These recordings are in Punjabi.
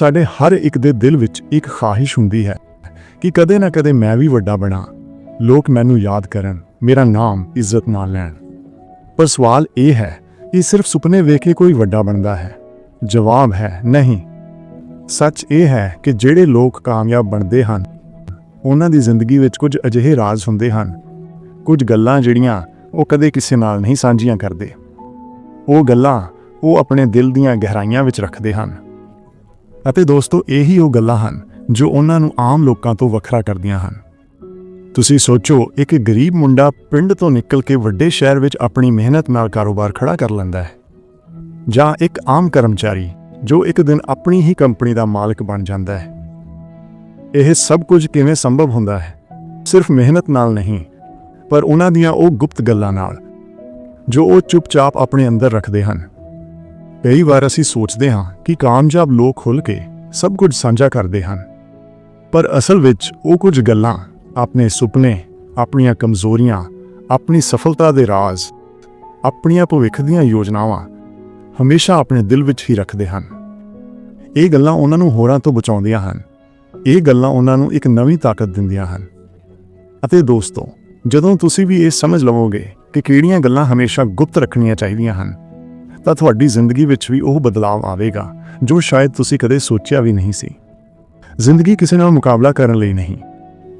ਸਾਡੇ ਹਰ ਇੱਕ ਦੇ ਦਿਲ ਵਿੱਚ ਇੱਕ ਖਾਹਿਸ਼ ਹੁੰਦੀ ਹੈ ਕਿ ਕਦੇ ਨਾ ਕਦੇ ਮੈਂ ਵੀ ਵੱਡਾ ਬਣਾ। ਲੋਕ ਮੈਨੂੰ ਯਾਦ ਕਰਨ, ਮੇਰਾ ਨਾਮ ਇੱਜ਼ਤ ਨਾਲ ਲੈਣ। ਪਰ ਸਵਾਲ ਇਹ ਹੈ ਕਿ ਸਿਰਫ ਸੁਪਨੇ ਵੇਖ ਕੇ ਕੋਈ ਵੱਡਾ ਬਣਦਾ ਹੈ? ਜਵਾਬ ਹੈ, ਨਹੀਂ। ਸੱਚ ਇਹ ਹੈ ਕਿ ਜਿਹੜੇ ਲੋਕ ਕਾਮਯਾਬ ਬਣਦੇ ਹਨ, ਉਹਨਾਂ ਦੀ ਜ਼ਿੰਦਗੀ ਵਿੱਚ ਕੁਝ ਅਜਿਹੇ ਰਾਜ਼ ਹੁੰਦੇ ਹਨ। ਕੁਝ ਗੱਲਾਂ ਜਿਹੜੀਆਂ ਉਹ ਕਦੇ ਕਿਸੇ ਨਾਲ ਨਹੀਂ ਸਾਂਝੀਆਂ ਕਰਦੇ। ਉਹ ਗੱਲਾਂ ਉਹ ਆਪਣੇ ਦਿਲ ਦੀਆਂ ਗਹਿਰਾਈਆਂ ਵਿੱਚ ਰੱਖਦੇ ਹਨ। ਅਤੇ ਦੋਸਤੋ, ਇਹੀ ਉਹ ਗੱਲਾਂ ਹਨ ਜੋ ਉਹਨਾਂ ਨੂੰ ਆਮ ਲੋਕਾਂ ਤੋਂ ਵੱਖਰਾ ਕਰਦੀਆਂ ਹਨ। ਤੁਸੀਂ ਸੋਚੋ, ਇੱਕ ਗਰੀਬ ਮੁੰਡਾ ਪਿੰਡ ਤੋਂ ਨਿਕਲ ਕੇ ਵੱਡੇ ਸ਼ਹਿਰ ਵਿੱਚ ਆਪਣੀ ਮਿਹਨਤ ਨਾਲ ਕਾਰੋਬਾਰ ਖੜਾ ਕਰ ਲੈਂਦਾ ਹੈ, ਜਾਂ ਇੱਕ ਆਮ ਕਰਮਚਾਰੀ ਜੋ ਇੱਕ ਦਿਨ ਆਪਣੀ ਹੀ ਕੰਪਨੀ ਦਾ ਮਾਲਕ ਬਣ ਜਾਂਦਾ ਹੈ। ਇਹ ਸਭ ਕੁਝ ਕਿਵੇਂ ਸੰਭਵ ਹੁੰਦਾ ਹੈ? ਸਿਰਫ ਮਿਹਨਤ ਨਾਲ ਨਹੀਂ, ਪਰ ਉਹਨਾਂ ਦੀਆਂ ਉਹ ਗੁਪਤ ਗੱਲਾਂ ਨਾਲ ਜੋ ਉਹ ਚੁੱਪਚਾਪ ਆਪਣੇ ਅੰਦਰ ਰੱਖਦੇ ਹਨ। ਕਈ ਵਾਰ ਅਸੀਂ ਸੋਚਦੇ ਹਾਂ ਕਿ ਕਾਮਯਾਬ ਲੋਕ ਖੁੱਲ ਕੇ ਸਭ ਕੁਝ ਸਾਂਝਾ ਕਰਦੇ ਹਨ। ਪਰ ਅਸਲ ਵਿੱਚ ਉਹ ਕੁਝ ਗੱਲਾਂ ਆਪਣੇ ਸੁਪਨੇ, ਆਪਣੀਆਂ ਕਮਜ਼ੋਰੀਆਂ, ਆਪਣੀ ਸਫਲਤਾ ਦੇ ਰਾਜ਼, ਆਪਣੀਆਂ ਭਵਿੱਖ ਦੀਆਂ ਯੋਜਨਾਵਾਂ ਹਮੇਸ਼ਾ ਆਪਣੇ ਦਿਲ ਵਿੱਚ ਹੀ ਰੱਖਦੇ ਹਨ। ਇਹ ਗੱਲਾਂ ਉਹਨਾਂ ਨੂੰ ਹੋਰਾਂ ਤੋਂ ਬਚਾਉਂਦੀਆਂ ਹਨ। ਇਹ ਗੱਲਾਂ ਉਹਨਾਂ ਨੂੰ ਇੱਕ ਨਵੀਂ ਤਾਕਤ ਦਿੰਦੀਆਂ ਹਨ। ਅਤੇ ਦੋਸਤੋ, ਜਦੋਂ ਤੁਸੀਂ ਵੀ ਇਹ ਸਮਝ ਲਵੋਗੇ ਕਿ ਕਿਹੜੀਆਂ ਗੱਲਾਂ ਹਮੇਸ਼ਾ ਗੁਪਤ ਰੱਖਣੀਆਂ ਚਾਹੀਦੀਆਂ ਹਨ ਤਾਂ ਤੁਹਾਡੀ ਜ਼ਿੰਦਗੀ ਵਿੱਚ ਵੀ ਉਹ ਬਦਲਾਅ ਆਵੇਗਾ, ਜੋ ਸ਼ਾਇਦ ਤੁਸੀਂ ਕਦੇ ਸੋਚਿਆ ਵੀ ਨਹੀਂ ਸੀ। ਜ਼ਿੰਦਗੀ ਕਿਸੇ ਨਾਲ ਮੁਕਾਬਲਾ ਕਰਨ ਲਈ ਨਹੀਂ,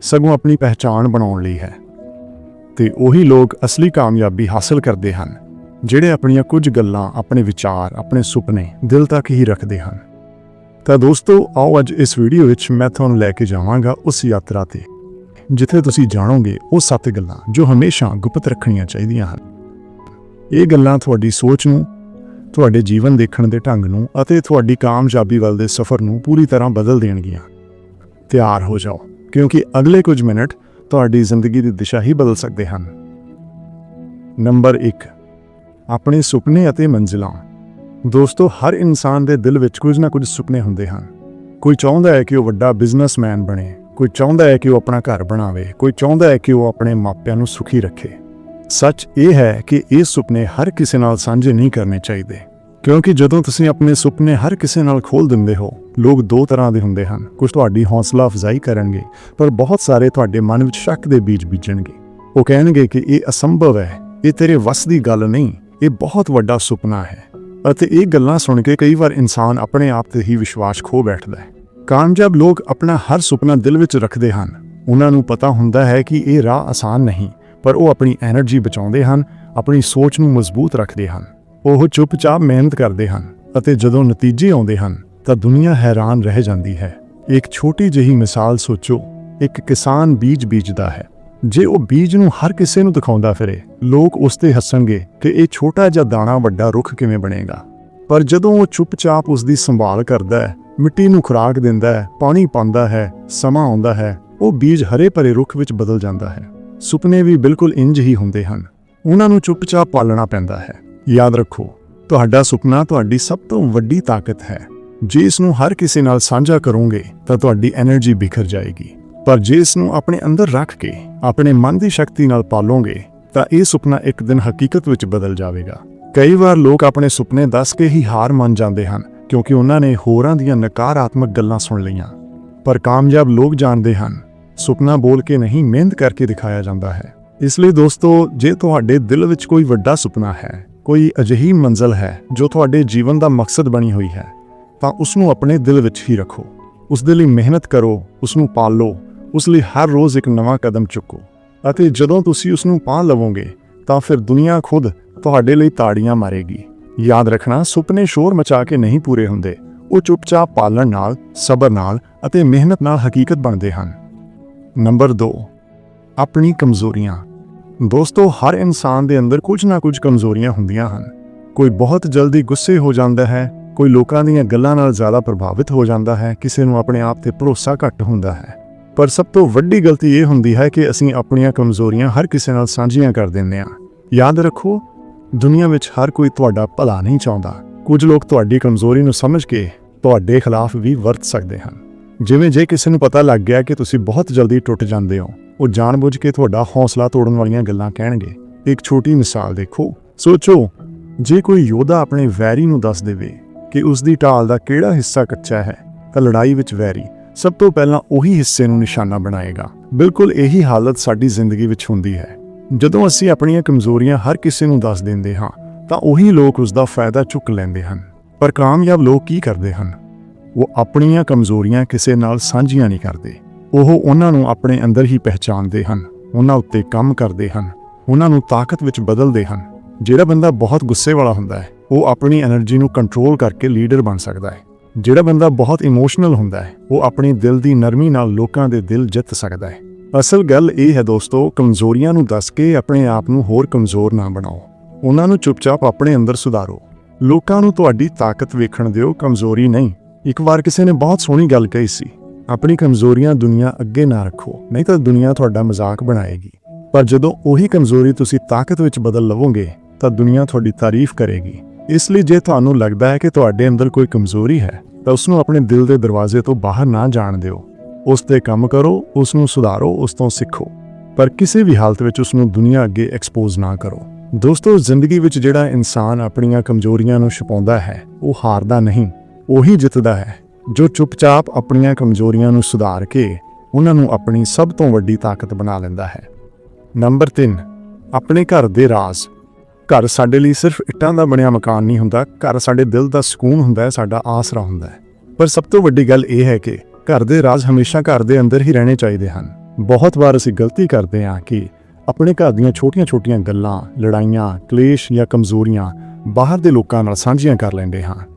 ਸਗੋਂ ਆਪਣੀ ਪਹਿਚਾਣ ਬਣਾਉਣ ਲਈ ਹੈ। ਤੇ ਉਹੀ ਲੋਕ ਅਸਲੀ ਕਾਮਯਾਬੀ ਹਾਸਲ ਕਰਦੇ ਹਨ, ਜਿਹੜੇ ਆਪਣੀਆਂ ਕੁਝ ਗੱਲਾਂ, ਆਪਣੇ ਵਿਚਾਰ, ਆਪਣੇ ਸੁਪਨੇ ਦਿਲ ਤੱਕ ਹੀ ਰੱਖਦੇ ਹਨ। ਤਾਂ ਦੋਸਤੋ, ਆਓ ਅੱਜ ਇਸ ਵੀਡੀਓ ਵਿੱਚ ਮੈਂ ਤੁਹਾਨੂੰ ਲੈ ਕੇ ਜਾਵਾਂਗਾ ਉਸ ਯਾਤਰਾ ਤੇ, ਜਿੱਥੇ ਤੁਸੀਂ ਜਾਣੋਗੇ ਉਹ ਸੱਤ ਗੱਲਾਂ ਜੋ ਹਮੇਸ਼ਾ ਗੁਪਤ ਰੱਖਣੀਆਂ ਚਾਹੀਦੀਆਂ ਹਨ। ਇਹ ਗੱਲਾਂ ਤੁਹਾਡੀ ਸੋਚ ਨੂੰ ਤੁਹਾਡੇ ਜੀਵਨ ਦੇਖਣ ਦੇ ਢੰਗ ਨੂੰ ਅਤੇ ਤੁਹਾਡੀ ਕਾਮਯਾਬੀ ਵੱਲ ਦੇ ਸਫ਼ਰ ਨੂੰ ਪੂਰੀ ਤਰ੍ਹਾਂ ਬਦਲ ਦੇਣਗੀਆਂ। ਤਿਆਰ ਹੋ ਜਾਓ, ਕਿਉਂਕਿ ਅਗਲੇ ਕੁਝ ਮਿੰਟ ਤੁਹਾਡੀ ਜ਼ਿੰਦਗੀ ਦੀ ਦਿਸ਼ਾ ਹੀ ਬਦਲ ਸਕਦੇ ਹਨ। ਨੰਬਰ 1 ਆਪਣੇ ਸੁਪਨੇ ਅਤੇ ਮੰਜ਼ਿਲਾਂ। ਦੋਸਤੋ, ਹਰ ਇਨਸਾਨ ਦੇ ਦਿਲ ਵਿੱਚ ਕੁਝ ਨਾ ਕੁਝ ਸੁਪਨੇ ਹੁੰਦੇ ਹਨ। ਕੋਈ ਚਾਹੁੰਦਾ ਹੈ ਕਿ ਉਹ ਵੱਡਾ ਬਿਜ਼ਨਸਮੈਨ ਬਣੇ, ਕੋਈ ਚਾਹੁੰਦਾ ਹੈ ਕਿ ਉਹ ਆਪਣਾ ਘਰ ਬਣਾਵੇ, ਕੋਈ ਚਾਹੁੰਦਾ ਹੈ ਕਿ ਉਹ ਆਪਣੇ ਮਾਪਿਆਂ ਨੂੰ ਸੁਖੀ ਰੱਖੇ। ਸੱਚ ਇਹ ਹੈ ਕਿ ਇਹ ਸੁਪਨੇ ਹਰ ਕਿਸੇ ਨਾਲ ਸਾਂਝੇ ਨਹੀਂ ਕਰਨੇ ਚਾਹੀਦੇ। ਕਿਉਂਕਿ ਜਦੋਂ ਤੁਸੀਂ ਆਪਣੇ ਸੁਪਨੇ ਹਰ ਕਿਸੇ ਨਾਲ ਖੋਲ ਦਿੰਦੇ ਹੋ, ਲੋਕ ਦੋ ਤਰ੍ਹਾਂ ਦੇ ਹੁੰਦੇ ਹਨ। ਕੁਝ ਤੁਹਾਡੀ ਹੌਸਲਾ ਅਫਜ਼ਾਈ ਕਰਨਗੇ, ਪਰ ਬਹੁਤ ਸਾਰੇ ਤੁਹਾਡੇ ਮਨ ਵਿੱਚ ਸ਼ੱਕ ਦੇ ਬੀਜ ਬੀਜਣਗੇ। ਉਹ ਕਹਿਣਗੇ ਕਿ ਇਹ ਅਸੰਭਵ ਹੈ, ਇਹ ਤੇਰੇ ਵੱਸ ਦੀ ਗੱਲ ਨਹੀਂ, ਇਹ ਬਹੁਤ ਵੱਡਾ ਸੁਪਨਾ ਹੈ। ਅਤੇ ਇਹ ਗੱਲਾਂ ਸੁਣ ਕੇ ਕਈ ਵਾਰ ਇਨਸਾਨ ਆਪਣੇ ਆਪ ਤੇ ਹੀ ਵਿਸ਼ਵਾਸ ਖੋ ਬੈਠਦਾ ਹੈ। ਕਾਮਯਾਬ ਲੋਕ ਆਪਣਾ ਹਰ ਸੁਪਨਾ ਦਿਲ ਵਿੱਚ ਰੱਖਦੇ ਹਨ। ਉਹਨਾਂ ਨੂੰ ਪਤਾ ਹੁੰਦਾ ਹੈ ਕਿ ਇਹ ਰਾਹ ਆਸਾਨ ਨਹੀਂ ਪਰ ਉਹ ਆਪਣੀ એનર્ਜੀ ਬਚਾਉਂਦੇ ਹਨ, ਆਪਣੀ ਸੋਚ ਨੂੰ ਮਜ਼ਬੂਤ ਰੱਖਦੇ ਹਨ। ਉਹ ਚੁੱਪਚਾਪ ਮਿਹਨਤ ਕਰਦੇ ਹਨ ਅਤੇ ਜਦੋਂ ਨਤੀਜੇ ਆਉਂਦੇ ਹਨ, ਤਾਂ ਦੁਨੀਆ ਹੈਰਾਨ ਰਹਿ ਜਾਂਦੀ ਹੈ। ਇੱਕ ਛੋਟੀ ਜਿਹੀ ਮਿਸਾਲ ਸੋਚੋ, ਇੱਕ ਕਿਸਾਨ ਬੀਜ ਬੀਜਦਾ ਹੈ। ਜੇ ਉਹ ਬੀਜ ਨੂੰ ਹਰ ਕਿਸੇ ਨੂੰ ਦਿਖਾਉਂਦਾ ਫਿਰੇ, ਲੋਕ ਉਸ ਤੇ ਹੱਸਣਗੇ ਕਿ ਇਹ ਛੋਟਾ ਜਿਹਾ ਦਾਣਾ ਵੱਡਾ ਰੁੱਖ ਕਿਵੇਂ ਬਣੇਗਾ। ਪਰ ਜਦੋਂ ਉਹ ਚੁੱਪਚਾਪ ਉਸ ਦੀ ਸੰਭਾਲ ਕਰਦਾ ਹੈ, ਮਿੱਟੀ ਨੂੰ ਖੁਰਾਕ ਦਿੰਦਾ ਹੈ, ਪਾਣੀ ਪਾਉਂਦਾ ਹੈ, ਸਮਾਂ ਆਉਂਦਾ ਹੈ, ਉਹ ਬੀਜ ਹਰੇ ਭਰੇ ਰੁੱਖ ਵਿੱਚ ਬਦਲ ਜਾਂਦਾ ਹੈ। ਸੁਪਨੇ ਵੀ ਬਿਲਕੁਲ ਇੰਜ ਹੀ ਹੁੰਦੇ ਹਨ। ਉਹਨਾਂ ਨੂੰ ਚੁੱਪਚਾਪ ਪਾਲਣਾ ਪੈਂਦਾ ਹੈ। ਯਾਦ ਰੱਖੋ, ਤੁਹਾਡਾ ਸੁਪਨਾ ਤੁਹਾਡੀ ਸਭ ਤੋਂ ਵੱਡੀ ਤਾਕਤ ਹੈ। ਜੇ ਇਸ ਨੂੰ ਹਰ ਕਿਸੇ ਨਾਲ ਸਾਂਝਾ ਕਰੋਗੇ, ਤਾਂ ਤੁਹਾਡੀ એનર્ਜੀ ਬਿਖਰ ਜਾਏਗੀ। ਪਰ ਜੇ ਇਸ ਨੂੰ ਆਪਣੇ ਅੰਦਰ ਰੱਖ ਕੇ, ਆਪਣੇ ਮਨ ਦੀ ਸ਼ਕਤੀ ਨਾਲ ਪਾਲੋਗੇ, ਤਾਂ ਇਹ ਸੁਪਨਾ ਇੱਕ ਦਿਨ ਹਕੀਕਤ ਵਿੱਚ ਬਦਲ ਜਾਵੇਗਾ। ਕਈ ਵਾਰ ਲੋਕ ਆਪਣੇ ਸੁਪਨੇ ਦੱਸ ਕੇ ਹੀ ਹਾਰ ਮੰਨ ਜਾਂਦੇ ਹਨ, ਕਿਉਂਕਿ ਉਹਨਾਂ ਨੇ ਹੋਰਾਂ ਦੀਆਂ ਨਕਾਰਾਤਮਕ ਗੱਲਾਂ ਸੁਣ ਲਈਆਂ। ਪਰ ਕਾਮਯਾਬ ਲੋਕ ਜਾਣਦੇ ਹਨ ਸੁਪਨਾ ਬੋਲ ਕੇ ਨਹੀਂ ਮਿਹਨਤ ਕਰਕੇ ਦਿਖਾਇਆ ਜਾਂਦਾ ਹੈ। ਇਸ ਲਈ ਦੋਸਤੋ, ਜੇ ਤੁਹਾਡੇ ਦਿਲ ਵਿੱਚ ਕੋਈ ਵੱਡਾ ਸੁਪਨਾ ਹੈ, ਕੋਈ ਅਜਿਹੀ ਮੰਜ਼ਲ ਹੈ ਜੋ ਤੁਹਾਡੇ ਜੀਵਨ ਦਾ ਮਕਸਦ ਬਣੀ ਹੋਈ ਹੈ, ਤਾਂ ਉਸ ਨੂੰ ਆਪਣੇ ਦਿਲ ਵਿੱਚ ਹੀ ਰੱਖੋ। ਉਸ ਦੇ ਲਈ ਮਿਹਨਤ ਕਰੋ ਉਸ ਨੂੰ ਪਾਲੋ, ਉਸ ਲਈ ਹਰ ਰੋਜ਼ ਇੱਕ ਨਵਾਂ ਕਦਮ ਚੁੱਕੋ। ਅਤੇ ਜਦੋਂ ਤੁਸੀਂ ਉਸ ਨੂੰ ਪਾ ਲਵੋਗੇ, ਤਾਂ ਫਿਰ ਦੁਨੀਆ ਖੁਦ ਤੁਹਾਡੇ ਲਈ ਤਾੜੀਆਂ ਮਾਰੇਗੀ। ਯਾਦ ਰੱਖਣਾ, ਸੁਪਨੇ ਸ਼ੋਰ ਮਚਾ ਕੇ ਨਹੀਂ ਪੂਰੇ ਹੁੰਦੇ। ਉਹ ਚੁੱਪਚਾਪ ਪਾਲਣ ਨਾਲ, ਸਬਰ ਨਾਲ ਅਤੇ ਮਿਹਨਤ ਨਾਲ ਹਕੀਕਤ ਬਣਦੇ ਹਨ। ਨੰਬਰ 2 ਆਪਣੀ ਕਮਜ਼ੋਰੀਆਂ। ਦੋਸਤੋ, ਹਰ ਇਨਸਾਨ ਦੇ ਅੰਦਰ ਕੁਝ ਨਾ ਕੁਝ ਕਮਜ਼ੋਰੀਆਂ ਹੁੰਦੀਆਂ ਹਨ। ਕੋਈ ਬਹੁਤ ਜਲਦੀ ਗੁੱਸੇ ਹੋ ਜਾਂਦਾ ਹੈ, ਕੋਈ ਲੋਕਾਂ ਦੀਆਂ ਗੱਲਾਂ ਨਾਲ ਜ਼ਿਆਦਾ ਪ੍ਰਭਾਵਿਤ ਹੋ ਜਾਂਦਾ ਹੈ, ਕਿਸੇ ਨੂੰ ਆਪਣੇ ਆਪ ਤੇ ਭਰੋਸਾ ਘੱਟ ਹੁੰਦਾ ਹੈ। ਪਰ ਸਭ ਤੋਂ ਵੱਡੀ ਗਲਤੀ ਇਹ ਹੁੰਦੀ ਹੈ ਕਿ ਅਸੀਂ ਆਪਣੀਆਂ ਕਮਜ਼ੋਰੀਆਂ ਹਰ ਕਿਸੇ ਨਾਲ ਸਾਂਝੀਆਂ ਕਰ ਦਿੰਦੇ ਹਾਂ। ਯਾਦ ਰੱਖੋ, ਦੁਨੀਆ ਵਿੱਚ ਹਰ ਕੋਈ ਤੁਹਾਡਾ ਭਲਾ ਨਹੀਂ ਚਾਹੁੰਦਾ। ਕੁਝ ਲੋਕ ਤੁਹਾਡੀ ਕਮਜ਼ੋਰੀ ਨੂੰ ਸਮਝ ਕੇ ਤੁਹਾਡੇ ਖਿਲਾਫ ਵੀ ਵਰਤ ਸਕਦੇ ਹਨ। ਜਿਵੇਂ ਜੇ ਕਿਸੇ ਨੂੰ ਪਤਾ ਲੱਗ ਗਿਆ ਕਿ ਤੁਸੀਂ ਬਹੁਤ ਜਲਦੀ ਟੁੱਟ ਜਾਂਦੇ ਹੋ, ਉਹ ਜਾਣਬੁੱਝ ਕੇ ਤੁਹਾਡਾ ਹੌਸਲਾ ਤੋੜਨ ਵਾਲੀਆਂ ਗੱਲਾਂ ਕਹਿਣਗੇ। ਇੱਕ ਛੋਟੀ ਮਿਸਾਲ ਦੇਖੋ। ਸੋਚੋ, ਜੇ ਕੋਈ ਯੋਧਾ ਆਪਣੇ ਵੈਰੀ ਨੂੰ ਦੱਸ ਦੇਵੇ ਕਿ ਉਸ ਦੀ ਢਾਲ ਦਾ ਕਿਹੜਾ ਹਿੱਸਾ ਕੱਚਾ ਹੈ, ਤਾਂ ਲੜਾਈ ਵਿੱਚ ਵੈਰੀ ਸਭ ਤੋਂ ਪਹਿਲਾਂ ਉਹੀ ਹਿੱਸੇ ਨੂੰ ਨਿਸ਼ਾਨਾ ਬਣਾਏਗਾ। ਬਿਲਕੁਲ ਇਹੀ ਹਾਲਤ ਸਾਡੀ ਜ਼ਿੰਦਗੀ ਵਿੱਚ ਹੁੰਦੀ ਹੈ। ਜਦੋਂ ਅਸੀਂ ਆਪਣੀਆਂ ਕਮਜ਼ੋਰੀਆਂ ਹਰ ਕਿਸੇ ਨੂੰ ਦੱਸ ਦਿੰਦੇ ਹਾਂ, ਤਾਂ ਉਹੀ ਲੋਕ ਉਸ ਦਾ ਫਾਇਦਾ ਚੁੱਕ ਲੈਂਦੇ ਹਨ। ਪਰ ਕਾਮਯਾਬ ਲੋਕ ਕੀ ਕਰਦੇ ਹਨ? ਉਹ ਆਪਣੀਆਂ ਕਮਜ਼ੋਰੀਆਂ ਕਿਸੇ ਨਾਲ ਸਾਂਝੀਆਂ ਨਹੀਂ ਕਰਦੇ। ਉਹ ਉਹਨਾਂ ਨੂੰ ਆਪਣੇ ਅੰਦਰ ਹੀ ਪਹਿਚਾਣਦੇ ਹਨ, ਉਹਨਾਂ ਉੱਤੇ ਕੰਮ ਕਰਦੇ ਹਨ, ਉਹਨਾਂ ਨੂੰ ਤਾਕਤ ਵਿੱਚ ਬਦਲਦੇ ਹਨ। ਜਿਹੜਾ ਬੰਦਾ ਬਹੁਤ ਗੁੱਸੇ ਵਾਲਾ ਹੁੰਦਾ ਹੈ, ਉਹ ਆਪਣੀ એનર્ਜੀ ਨੂੰ ਕੰਟਰੋਲ ਕਰਕੇ ਲੀਡਰ ਬਣ ਸਕਦਾ ਹੈ। ਜਿਹੜਾ ਬੰਦਾ ਬਹੁਤ ਇਮੋਸ਼ਨਲ ਹੁੰਦਾ ਹੈ, ਉਹ ਆਪਣੀ ਦਿਲ ਦੀ ਨਰਮੀ ਨਾਲ ਲੋਕਾਂ ਦੇ ਦਿਲ ਜਿੱਤ ਸਕਦਾ ਹੈ। ਅਸਲ ਗੱਲ ਇਹ ਹੈ ਦੋਸਤੋ, ਕਮਜ਼ੋਰੀਆਂ ਨੂੰ ਦੱਸ ਕੇ ਆਪਣੇ ਆਪ ਨੂੰ ਹੋਰ ਕਮਜ਼ੋਰ ਨਾ ਬਣਾਓ। ਉਹਨਾਂ ਨੂੰ ਚੁੱਪਚਾਪ ਆਪਣੇ ਅੰਦਰ ਸੁਧਾਰੋ। ਲੋਕਾਂ ਨੂੰ ਤੁਹਾਡੀ ਤਾਕਤ ਵੇਖਣ ਦਿਓ, ਕਮਜ਼ੋਰੀ ਨਹੀਂ। ਇੱਕ ਵਾਰ ਕਿਸੇ ਨੇ ਬਹੁਤ ਸੋਹਣੀ ਗੱਲ ਕਹੀ ਸੀ, ਆਪਣੀ ਕਮਜ਼ੋਰੀਆਂ ਦੁਨੀਆ ਅੱਗੇ ਨਾ ਰੱਖੋ, ਨਹੀਂ ਤਾਂ ਦੁਨੀਆ ਤੁਹਾਡਾ ਮਜ਼ਾਕ ਬਣਾਏਗੀ। ਪਰ ਜਦੋਂ ਉਹੀ ਕਮਜ਼ੋਰੀ ਤੁਸੀਂ ਤਾਕਤ ਵਿੱਚ ਬਦਲ ਲਵੋਗੇ, ਤਾਂ ਦੁਨੀਆ ਤੁਹਾਡੀ ਤਾਰੀਫ ਕਰੇਗੀ। ਇਸ ਲਈ ਜੇ ਤੁਹਾਨੂੰ ਲੱਗਦਾ ਹੈ ਕਿ ਤੁਹਾਡੇ ਅੰਦਰ ਕੋਈ ਕਮਜ਼ੋਰੀ ਹੈ, ਤਾਂ ਉਸ ਨੂੰ ਆਪਣੇ ਦਿਲ ਦੇ ਦਰਵਾਜ਼ੇ ਤੋਂ ਬਾਹਰ ਨਾ ਜਾਣ ਦਿਓ। ਉਸ ਤੇ ਕੰਮ ਕਰੋ ਉਸ ਨੂੰ ਸੁਧਾਰੋ, ਉਸ ਤੋਂ ਸਿੱਖੋ। ਪਰ ਕਿਸੇ ਵੀ ਹਾਲਤ ਵਿੱਚ ਉਸ ਨੂੰ ਦੁਨੀਆ ਅੱਗੇ ਐਕਸਪੋਜ਼ ਨਾ ਕਰੋ। ਦੋਸਤੋ, ਜ਼ਿੰਦਗੀ ਵਿੱਚ ਜਿਹੜਾ ਇਨਸਾਨ ਆਪਣੀਆਂ ਕਮਜ਼ੋਰੀਆਂ ਨੂੰ ਛੁਪਾਉਂਦਾ ਹੈ, ਉਹ ਹਾਰਦਾ ਨਹੀਂ। ਉਹੀ ਜਿੱਤਦਾ ਹੈ, ਜੋ ਚੁੱਪਚਾਪ ਆਪਣੀਆਂ ਕਮਜ਼ੋਰੀਆਂ ਨੂੰ ਸੁਧਾਰ ਕੇ ਉਹਨਾਂ ਨੂੰ ਆਪਣੀ ਸਭ ਤੋਂ ਵੱਡੀ ਤਾਕਤ ਬਣਾ ਲੈਂਦਾ ਹੈ। ਨੰਬਰ 3 ਆਪਣੇ ਘਰ ਦੇ ਰਾਜ਼। ਘਰ ਸਾਡੇ ਲਈ ਸਿਰਫ ਇੱਟਾਂ ਦਾ ਬਣਿਆ ਮਕਾਨ ਨਹੀਂ ਹੁੰਦਾ, ਘਰ ਸਾਡੇ ਦਿਲ ਦਾ ਸਕੂਨ ਹੁੰਦਾ ਹੈ, ਸਾਡਾ ਆਸਰਾ ਹੁੰਦਾ ਹੈ। ਪਰ ਸਭ ਤੋਂ ਵੱਡੀ ਗੱਲ ਇਹ ਹੈ ਕਿ ਘਰ ਦੇ ਰਾਜ਼ ਹਮੇਸ਼ਾ ਘਰ ਦੇ ਅੰਦਰ ਹੀ ਰਹਿਣੇ ਚਾਹੀਦੇ ਹਨ। ਬਹੁਤ ਵਾਰ ਅਸੀਂ ਗਲਤੀ ਕਰਦੇ ਹਾਂ ਕਿ ਆਪਣੇ ਘਰ ਦੀਆਂ ਛੋਟੀਆਂ-ਛੋਟੀਆਂ ਗੱਲਾਂ, ਲੜਾਈਆਂ, ਕਲੇਸ਼ ਜਾਂ ਕਮਜ਼ੋਰੀਆਂ ਬਾਹਰ ਦੇ ਲੋਕਾਂ ਨਾਲ ਸਾਂਝੀਆਂ ਕਰ ਲੈਂਦੇ ਹਾਂ।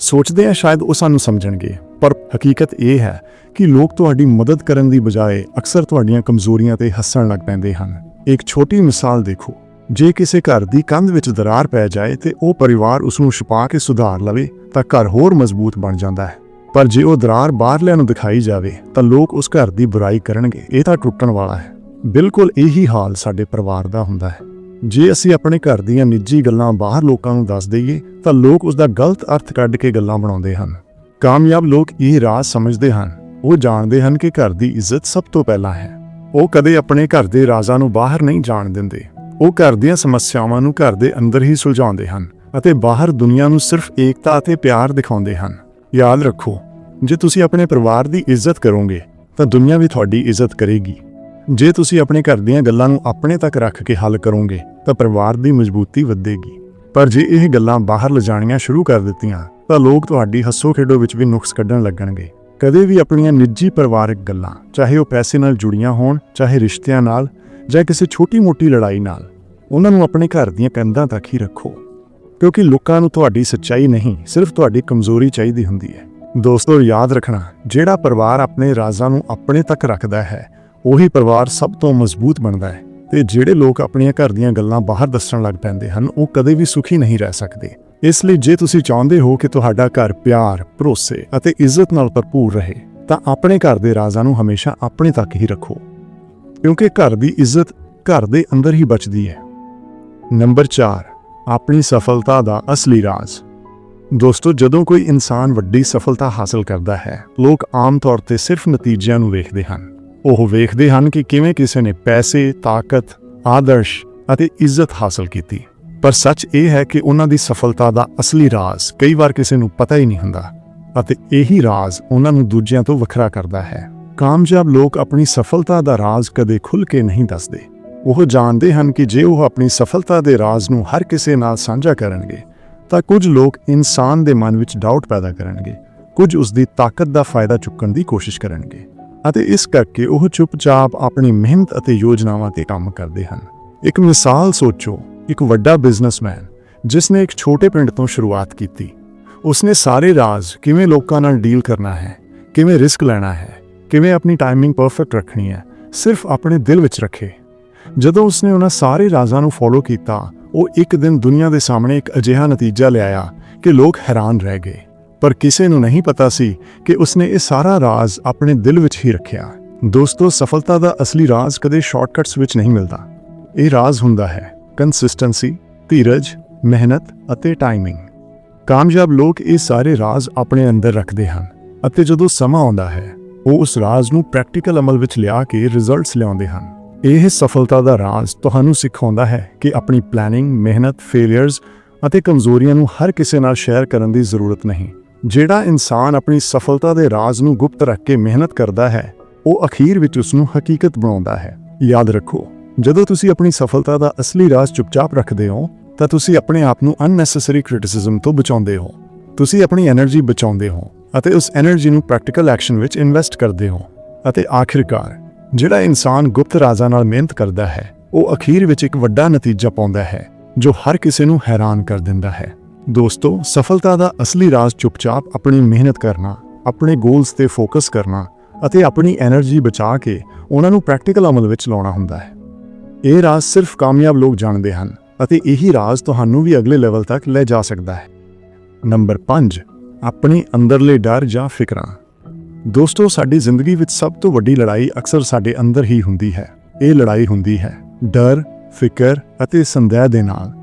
ਸੋਚਦੇ ਹਾਂ ਸ਼ਾਇਦ ਉਹ ਸਾਨੂੰ ਸਮਝਣਗੇ, ਪਰ ਹਕੀਕਤ ਇਹ ਹੈ ਕਿ ਲੋਕ ਤੁਹਾਡੀ ਮਦਦ ਕਰਨ ਦੀ ਬਜਾਏ ਅਕਸਰ ਤੁਹਾਡੀਆਂ ਕਮਜ਼ੋਰੀਆਂ ਤੇ ਹੱਸਣ ਲੱਗ ਪੈਂਦੇ ਹਨ। ਇੱਕ ਛੋਟੀ ਮਿਸਾਲ ਦੇਖੋ, ਜੇ ਕਿਸੇ ਘਰ ਦੀ ਕੰਧ ਵਿੱਚ ਦਰਾਰ ਪੈ ਜਾਏ ਤੇ ਉਹ ਪਰਿਵਾਰ ਉਸ ਨੂੰ ਛੁਪਾ ਕੇ ਸੁਧਾਰ ਲਵੇ, ਤਾਂ ਘਰ ਹੋਰ ਮਜ਼ਬੂਤ ਬਣ ਜਾਂਦਾ ਹੈ। ਪਰ ਜੇ ਉਹ ਦਰਾਰ ਬਾਹਰਲਿਆਂ ਨੂੰ ਦਿਖਾਈ ਜਾਵੇ, ਤਾਂ ਲੋਕ ਉਸ ਘਰ ਦੀ ਬੁਰਾਈ ਕਰਨਗੇ, ਇਹ ਤਾਂ ਟੁੱਟਣ ਵਾਲਾ ਹੈ। ਬਿਲਕੁਲ ਇਹੀ ਹਾਲ ਸਾਡੇ ਪਰਿਵਾਰ ਦਾ ਹੁੰਦਾ ਹੈ। ਜੇ ਅਸੀਂ ਆਪਣੇ ਘਰ ਦੀਆਂ ਨਿੱਜੀ ਗੱਲਾਂ ਬਾਹਰ ਲੋਕਾਂ ਨੂੰ ਦੱਸ ਦਈਏ, ਤਾਂ ਲੋਕ ਉਸ ਦਾ ਗਲਤ ਅਰਥ ਕੱਢ ਕੇ ਗੱਲਾਂ ਬਣਾਉਂਦੇ ਹਨ। ਕਾਮਯਾਬ ਲੋਕ ਇਹ ਰਾਜ਼ ਸਮਝਦੇ ਹਨ। ਉਹ ਜਾਣਦੇ ਹਨ ਕਿ ਘਰ ਦੀ ਇੱਜ਼ਤ ਸਭ ਤੋਂ ਪਹਿਲਾਂ ਹੈ। ਉਹ ਕਦੇ ਆਪਣੇ ਘਰ ਦੇ ਰਾਜ਼ਾਂ ਨੂੰ ਬਾਹਰ ਨਹੀਂ ਜਾਣ ਦਿੰਦੇ। ਉਹ ਘਰ ਦੀਆਂ ਸਮੱਸਿਆਵਾਂ ਨੂੰ ਘਰ ਦੇ ਅੰਦਰ ਹੀ ਸੁਲਝਾਉਂਦੇ ਹਨ ਅਤੇ ਬਾਹਰ ਦੁਨੀਆ ਨੂੰ ਸਿਰਫ ਏਕਤਾ ਅਤੇ ਪਿਆਰ ਦਿਖਾਉਂਦੇ ਹਨ। ਯਾਦ ਰੱਖੋ, ਜੇ ਤੁਸੀਂ ਆਪਣੇ ਪਰਿਵਾਰ ਦੀ ਇੱਜ਼ਤ ਕਰੋਗੇ, ਤਾਂ ਦੁਨੀਆ ਵੀ ਤੁਹਾਡੀ ਇੱਜ਼ਤ ਕਰੇਗੀ। ਜੇ ਤੁਸੀਂ ਆਪਣੇ ਘਰ ਦੀਆਂ ਗੱਲਾਂ ਨੂੰ ਆਪਣੇ ਤੱਕ ਰੱਖ ਕੇ ਹੱਲ ਕਰੋਗੇ, ਤਾਂ ਪਰਿਵਾਰ ਦੀ ਮਜ਼ਬੂਤੀ ਵਧੇਗੀ। ਪਰ ਜੇ ਇਹ ਗੱਲਾਂ ਬਾਹਰ ਲਿਜਾਣੀਆਂ ਸ਼ੁਰੂ ਕਰ ਦਿੱਤੀਆਂ, ਤਾਂ ਲੋਕ ਤੁਹਾਡੀ ਹੱਸੋ ਖੇਡੋ ਵਿੱਚ ਵੀ ਨੁਕਸ ਕੱਢਣ ਲੱਗਣਗੇ। ਕਦੇ ਵੀ ਆਪਣੀਆਂ ਨਿੱਜੀ ਪਰਿਵਾਰਕ ਗੱਲਾਂ, ਚਾਹੇ ਉਹ ਪੈਸੇ ਨਾਲ ਜੁੜੀਆਂ ਹੋਣ, ਚਾਹੇ ਰਿਸ਼ਤਿਆਂ ਨਾਲ, ਜਾਂ ਕਿਸੇ ਛੋਟੀ-ਮੋਟੀ ਲੜਾਈ ਨਾਲ, ਉਹਨਾਂ ਨੂੰ ਆਪਣੇ ਘਰ ਦੀਆਂ ਕੰਧਾਂ ਤੱਕ ਹੀ ਰੱਖੋ। ਕਿਉਂਕਿ ਲੋਕਾਂ ਨੂੰ ਤੁਹਾਡੀ ਸੱਚਾਈ ਨਹੀਂ, ਸਿਰਫ ਤੁਹਾਡੀ ਕਮਜ਼ੋਰੀ ਚਾਹੀਦੀ ਹੁੰਦੀ ਹੈ। ਦੋਸਤੋ, ਯਾਦ ਰੱਖਣਾ, ਜਿਹੜਾ ਪਰਿਵਾਰ ਆਪਣੇ ਰਾਜ਼ਾਂ ਨੂੰ ਆਪਣੇ ਤੱਕ ਰੱਖਦਾ ਹੈ ਉਹੀ ਪਰਿਵਾਰ ਸਭ ਤੋਂ ਮਜ਼ਬੂਤ ਬਣਦਾ ਹੈ ਤੇ ਜਿਹੜੇ ਲੋਕ ਆਪਣੀਆਂ ਘਰ ਦੀਆਂ ਗੱਲਾਂ ਬਾਹਰ ਦੱਸਣ ਲੱਗ ਪੈਂਦੇ ਹਨ, ਉਹ ਕਦੇ ਵੀ ਸੁਖੀ ਨਹੀਂ ਰਹਿ ਸਕਦੇ। ਇਸ ਲਈ ਜੇ ਤੁਸੀਂ ਚਾਹੁੰਦੇ ਹੋ ਕਿ ਤੁਹਾਡਾ ਘਰ ਪਿਆਰ, ਭਰੋਸੇ ਅਤੇ ਇੱਜ਼ਤ ਨਾਲ ਭਰਪੂਰ ਰਹੇ, ਤਾਂ ਆਪਣੇ ਘਰ ਦੇ ਰਾਜ਼ਾਂ ਨੂੰ ਹਮੇਸ਼ਾ ਆਪਣੇ ਤੱਕ ਹੀ ਰੱਖੋ। ਕਿਉਂਕਿ ਘਰ ਦੀ ਇੱਜ਼ਤ ਘਰ ਦੇ ਅੰਦਰ ਹੀ ਬਚਦੀ ਹੈ। ਨੰਬਰ 4 ਆਪਣੀ ਸਫਲਤਾ ਦਾ ਅਸਲੀ ਰਾਜ਼। ਦੋਸਤੋ, ਜਦੋਂ ਕੋਈ ਇਨਸਾਨ ਵੱਡੀ ਸਫਲਤਾ ਹਾਸਲ ਕਰਦਾ ਹੈ, ਲੋਕ ਆਮ ਤੌਰ ਤੇ ਸਿਰਫ ਨਤੀਜਿਆਂ ਨੂੰ ਵੇਖਦੇ ਹਨ। ਉਹ ਵੇਖਦੇ ਹਨ ਕਿ ਕਿਵੇਂ ਕਿਸੇ ਨੇ ਪੈਸੇ, ਤਾਕਤ, ਆਦਰਸ਼ ਅਤੇ ਇੱਜ਼ਤ ਹਾਸਲ ਕੀਤੀ। ਪਰ ਸੱਚ ਇਹ ਹੈ ਕਿ ਉਹਨਾਂ ਦੀ ਸਫਲਤਾ ਦਾ ਅਸਲੀ ਰਾਜ਼ ਕਈ ਵਾਰ ਕਿਸੇ ਨੂੰ ਪਤਾ ਹੀ ਨਹੀਂ ਹੁੰਦਾ ਅਤੇ ਇਹੀ ਰਾਜ਼ ਉਹਨਾਂ ਨੂੰ ਦੂਜਿਆਂ ਤੋਂ ਵੱਖਰਾ ਕਰਦਾ ਹੈ। ਕਾਮਯਾਬ ਲੋਕ ਆਪਣੀ ਸਫਲਤਾ ਦਾ ਰਾਜ਼ ਕਦੇ ਖੁੱਲ੍ਹ ਕੇ ਨਹੀਂ ਦੱਸਦੇ। ਉਹ ਜਾਣਦੇ ਹਨ ਕਿ ਜੇ ਉਹ ਆਪਣੀ ਸਫਲਤਾ ਦੇ ਰਾਜ਼ ਨੂੰ ਹਰ ਕਿਸੇ ਨਾਲ ਸਾਂਝਾ ਕਰਨਗੇ ਤਾਂ ਕੁਝ ਲੋਕ ਇਨਸਾਨ ਦੇ ਮਨ ਵਿੱਚ ਡਾਊਟ ਪੈਦਾ ਕਰਨਗੇ। ਕੁਝ ਉਸ ਦੀ ਤਾਕਤ ਦਾ ਫਾਇਦਾ ਚੁੱਕਣ ਦੀ ਕੋਸ਼ਿਸ਼ ਕਰਨਗੇ। ਅਤੇ ਇਸ ਕਰਕੇ ਉਹ ਚੁੱਪਚਾਪ ਆਪਣੀ ਮਿਹਨਤ ਅਤੇ ਯੋਜਨਾਵਾਂ ਤੇ ਕੰਮ ਕਰਦੇ ਹਨ। ਇੱਕ ਮਿਸਾਲ ਸੋਚੋ, ਇੱਕ ਵੱਡਾ ਬਿਜ਼ਨਸਮੈਨ, ਜਿਸ ਨੇ ਇੱਕ ਛੋਟੇ ਪਿੰਡ ਤੋਂ ਸ਼ੁਰੂਆਤ ਕੀਤੀ। ਉਸਨੇ ਸਾਰੇ ਰਾਜ਼ ਕਿਵੇਂ ਲੋਕਾਂ ਨਾਲ ਡੀਲ ਕਰਨਾ ਹੈ, ਕਿਵੇਂ ਰਿਸਕ ਲੈਣਾ ਹੈ, ਕਿਵੇਂ ਆਪਣੀ ਟਾਈਮਿੰਗ ਪਰਫੈਕਟ ਰੱਖਣੀ ਹੈ, ਸਿਰਫ ਆਪਣੇ ਦਿਲ ਵਿੱਚ ਰੱਖੇ। ਜਦੋਂ ਉਸਨੇ ਉਹਨਾਂ ਸਾਰੇ ਰਾਜ਼ਾਂ ਨੂੰ ਫੋਲੋ ਕੀਤਾ, ਉਹ ਇੱਕ ਦਿਨ ਦੁਨੀਆ ਦੇ ਸਾਹਮਣੇ ਇੱਕ ਅਜਿਹਾ ਨਤੀਜਾ ਲਿਆਇਆ ਕਿ ਲੋਕ ਹੈਰਾਨ ਰਹਿ ਗਏ। ਪਰ ਕਿਸੇ ਨੂੰ ਨਹੀਂ ਪਤਾ ਸੀ ਕਿ ਉਸਨੇ ਇਹ ਸਾਰਾ ਰਾਜ਼ ਆਪਣੇ ਦਿਲ ਵਿੱਚ ਹੀ ਰੱਖਿਆ। ਦੋਸਤੋ, ਸਫਲਤਾ ਦਾ ਅਸਲੀ ਰਾਜ਼ ਕਦੇ ਸ਼ਾਰਟਕਟਸ ਵਿੱਚ ਨਹੀਂ ਮਿਲਦਾ। ਇਹ ਰਾਜ਼ ਹੁੰਦਾ ਹੈ ਕੰਸਿਸਟੈਂਸੀ ਧੀਰਜ, ਮਿਹਨਤ ਅਤੇ ਟਾਈਮਿੰਗ ਕਾਮਯਾਬ ਲੋਕ ਇਹ ਸਾਰੇ ਰਾਜ਼ ਆਪਣੇ ਅੰਦਰ ਰੱਖਦੇ ਹਨ ਅਤੇ ਜਦੋਂ ਸਮਾਂ ਆਉਂਦਾ ਹੈ, ਉਹ ਉਸ ਰਾਜ਼ ਨੂੰ ਪ੍ਰੈਕਟੀਕਲ ਅਮਲ ਵਿੱਚ ਲਿਆ ਕੇ ਰਿਜ਼ਲਟਸ ਲਿਆਉਂਦੇ ਹਨ। ਇਹ ਸਫਲਤਾ ਦਾ ਰਾਜ਼ ਤੁਹਾਨੂੰ ਸਿਖਾਉਂਦਾ ਹੈ ਕਿ ਆਪਣੀ ਪਲੈਨਿੰਗ ਮਿਹਨਤ ਫੇਲਿਅਰਸ ਅਤੇ ਕਮਜ਼ੋਰੀਆਂ ਨੂੰ ਹਰ ਕਿਸੇ ਨਾਲ ਸ਼ੇਅਰ ਕਰਨ ਦੀ ਜ਼ਰੂਰਤ ਨਹੀਂ। ਜਿਹੜਾ ਇਨਸਾਨ ਆਪਣੀ ਸਫਲਤਾ ਦੇ ਰਾਜ਼ ਨੂੰ ਗੁਪਤ ਰੱਖ ਕੇ ਮਿਹਨਤ ਕਰਦਾ ਹੈ, ਉਹ ਅਖੀਰ ਵਿੱਚ ਉਸ ਨੂੰ ਹਕੀਕਤ ਬਣਾਉਂਦਾ ਹੈ। ਯਾਦ ਰੱਖੋ, ਜਦੋਂ ਤੁਸੀਂ ਆਪਣੀ ਸਫਲਤਾ ਦਾ ਅਸਲੀ ਰਾਜ਼ ਚੁੱਪਚਾਪ ਰੱਖਦੇ ਹੋ, ਤਾਂ ਤੁਸੀਂ ਆਪਣੇ ਆਪ ਨੂੰ ਅਨਨੈਸੈਸਰੀ ਕ੍ਰਿਟਿਸਿਜ਼ਮ ਤੋਂ ਬਚਾਉਂਦੇ ਹੋ। ਤੁਸੀਂ ਆਪਣੀ એનર્ਜੀ ਬਚਾਉਂਦੇ ਹੋ ਅਤੇ ਉਸ એનર્ਜੀ ਨੂੰ ਪ੍ਰੈਕਟੀਕਲ ਐਕਸ਼ਨ ਵਿੱਚ ਇਨਵੈਸਟ ਕਰਦੇ ਹੋ। ਅਤੇ ਆਖਿਰਕਾਰ, ਜਿਹੜਾ ਇਨਸਾਨ ਗੁਪਤ ਰਾਜ਼ਾਂ ਨਾਲ ਮਿਹਨਤ ਕਰਦਾ ਹੈ, ਉਹ ਅਖੀਰ ਵਿੱਚ ਇੱਕ ਵੱਡਾ ਨਤੀਜਾ ਪਾਉਂਦਾ ਹੈ, ਜੋ ਹਰ ਕਿਸੇ ਨੂੰ ਹੈਰਾਨ ਕਰ ਦਿੰਦਾ ਹੈ। ਦੋਸਤੋ, ਸਫਲਤਾ ਦਾ ਅਸਲੀ ਰਾਜ਼ ਚੁੱਪਚਾਪ ਆਪਣੀ ਮਿਹਨਤ ਕਰਨਾ, ਆਪਣੇ ਗੋਲਸ ਤੇ ਫੋਕਸ ਕਰਨਾ ਅਤੇ ਆਪਣੀ એનર્ਜੀ ਬਚਾ ਕੇ ਉਹਨਾਂ ਨੂੰ ਪ੍ਰੈਕਟੀਕਲ ਅਮਲ ਵਿੱਚ ਲਾਉਣਾ ਹੁੰਦਾ ਹੈ। ਇਹ ਰਾਜ਼ ਸਿਰਫ ਕਾਮਯਾਬ ਲੋਕ ਜਾਣਦੇ ਹਨ ਅਤੇ ਇਹੀ ਰਾਜ਼ ਤੁਹਾਨੂੰ ਵੀ ਅਗਲੇ ਲੈਵਲ ਤੱਕ ਲੈ ਜਾ ਸਕਦਾ ਹੈ। ਨੰਬਰ 5 ਆਪਣੇ ਅੰਦਰਲੇ ਡਰ ਜਾਂ ਫਿਕਰਾਂ। ਦੋਸਤੋ, ਸਾਡੀ ਜ਼ਿੰਦਗੀ ਵਿੱਚ ਸਭ ਤੋਂ ਵੱਡੀ ਲੜਾਈ ਅਕਸਰ ਸਾਡੇ ਅੰਦਰ ਹੀ ਹੁੰਦੀ ਹੈ। ਇਹ ਲੜਾਈ ਹੁੰਦੀ ਹੈ ਡਰ, ਫਿਕਰ ਅਤੇ ਸੰਦੇਹ ਦੇ ਨਾਲ।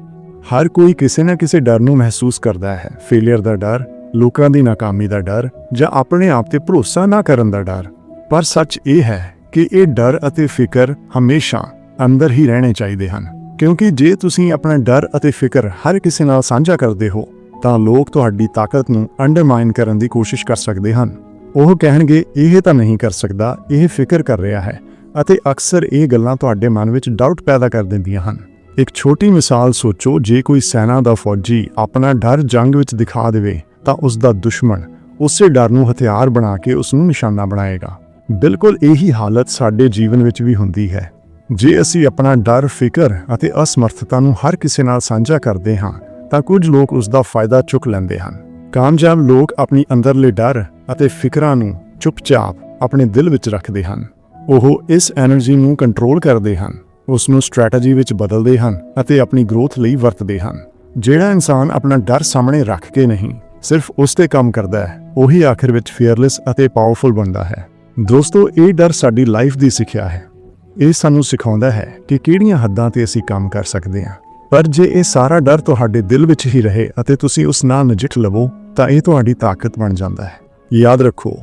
ਹਰ ਕੋਈ ਕਿਸੇ ਨਾ ਕਿਸੇ ਡਰ ਨੂੰ ਮਹਿਸੂਸ ਕਰਦਾ ਹੈ। ਫੇਲਿਅਰ ਦਾ ਡਰ, ਲੋਕਾਂ ਦੀ ਨਾਕਾਮੀ ਦਾ ਡਰ ਜਾਂ ਆਪਣੇ ਆਪ ਤੇ ਭਰੋਸਾ ਨਾ ਕਰਨ ਦਾ ਡਰ। ਪਰ ਸੱਚ ਇਹ ਹੈ ਕਿ ਇਹ ਡਰ ਅਤੇ ਫਿਕਰ ਹਮੇਸ਼ਾ ਅੰਦਰ ਹੀ ਰਹਿਣੇ ਚਾਹੀਦੇ ਹਨ। ਕਿਉਂਕਿ ਜੇ ਤੁਸੀਂ ਆਪਣਾ ਡਰ ਅਤੇ ਫਿਕਰ ਹਰ ਕਿਸੇ ਨਾਲ ਸਾਂਝਾ ਕਰਦੇ ਹੋ, ਤਾਂ ਲੋਕ ਤੁਹਾਡੀ ਤਾਕਤ ਨੂੰ ਅੰਡਰਮਾਈਨ ਕਰਨ ਦੀ ਕੋਸ਼ਿਸ਼ ਕਰ ਸਕਦੇ ਹਨ। ਉਹ ਕਹਿਣਗੇ, ਇਹ ਤਾਂ ਨਹੀਂ ਕਰ ਸਕਦਾ, ਇਹ ਫਿਕਰ ਕਰ ਰਿਹਾ ਹੈ। ਅਤੇ ਅਕਸਰ ਇਹ ਗੱਲਾਂ ਤੁਹਾਡੇ ਮਨ ਵਿੱਚ ਡਾਊਟ ਪੈਦਾ ਕਰ ਦਿੰਦੀਆਂ ਹਨ। ਇੱਕ ਛੋਟੀ ਮਿਸਾਲ ਸੋਚੋ, ਜੇ ਕੋਈ ਸੈਨਾ ਦਾ ਫੌਜੀ ਆਪਣਾ ਡਰ ਜੰਗ ਵਿੱਚ ਦਿਖਾ ਦੇਵੇ, ਤਾਂ ਉਸ ਦਾ ਦੁਸ਼ਮਣ ਉਸੇ ਡਰ ਨੂੰ ਹਥਿਆਰ ਬਣਾ ਕੇ ਉਸ ਨੂੰ ਨਿਸ਼ਾਨਾ ਬਣਾਏਗਾ। ਬਿਲਕੁਲ ਇਹੀ ਹਾਲਤ ਸਾਡੇ ਜੀਵਨ ਵਿੱਚ ਵੀ ਹੁੰਦੀ ਹੈ। ਜੇ ਅਸੀਂ ਆਪਣਾ ਡਰ, ਫਿਕਰ ਅਤੇ ਅਸਮਰਥਤਾ ਨੂੰ ਹਰ ਕਿਸੇ ਨਾਲ ਸਾਂਝਾ ਕਰਦੇ ਹਾਂ, ਤਾਂ ਕੁਝ ਲੋਕ ਉਸ ਦਾ ਫਾਇਦਾ ਚੁੱਕ ਲੈਂਦੇ ਹਨ। ਕਾਮਯਾਬ ਲੋਕ ਆਪਣੀ ਅੰਦਰਲੇ ਡਰ ਅਤੇ ਫਿਕਰਾਂ ਨੂੰ ਚੁੱਪਚਾਪ ਆਪਣੇ ਦਿਲ ਵਿੱਚ ਰੱਖਦੇ ਹਨ। ਉਹ ਇਸ એનર્ਜੀ ਨੂੰ ਕੰਟਰੋਲ ਕਰਦੇ ਹਨ। ਉਸ ਨੂੰ ਸਟ੍ਰੈਟਜੀ ਵਿੱਚ ਬਦਲਦੇ ਹਨ ਅਤੇ ਆਪਣੀ ਗਰੋਥ ਲਈ ਵਰਤਦੇ ਹਨ। ਜਿਹੜਾ ਇਨਸਾਨ ਆਪਣਾ ਡਰ ਸਾਹਮਣੇ ਰੱਖ ਕੇ ਨਹੀਂ, ਸਿਰਫ ਉਸ ਤੇ ਕੰਮ ਕਰਦਾ ਹੈ, ਉਹੀ ਆਖਿਰ ਵਿੱਚ ਫੀਅਰਲੈਸ ਅਤੇ ਪਾਵਰਫੁਲ ਬਣਦਾ ਹੈ। ਦੋਸਤੋ, ਇਹ ਡਰ ਸਾਡੀ ਲਾਈਫ ਦੀ ਸਿੱਖਿਆ ਹੈ। ਇਹ ਸਾਨੂੰ ਸਿਖਾਉਂਦਾ ਹੈ ਕਿ ਕਿਹੜੀਆਂ ਹੱਦਾਂ ਤੇ ਅਸੀਂ ਕੰਮ ਕਰ ਸਕਦੇ ਹਾਂ। ਪਰ ਜੇ ਇਹ ਸਾਰਾ ਡਰ ਤੁਹਾਡੇ ਦਿਲ ਵਿੱਚ ਹੀ ਰਹੇ ਅਤੇ ਤੁਸੀਂ ਉਸ ਨਾਲ ਨਜਿੱਠ ਲਵੋ, ਤਾਂ ਇਹ ਤੁਹਾਡੀ ਤਾਕਤ ਬਣ ਜਾਂਦਾ ਹੈ। ਯਾਦ ਰੱਖੋ,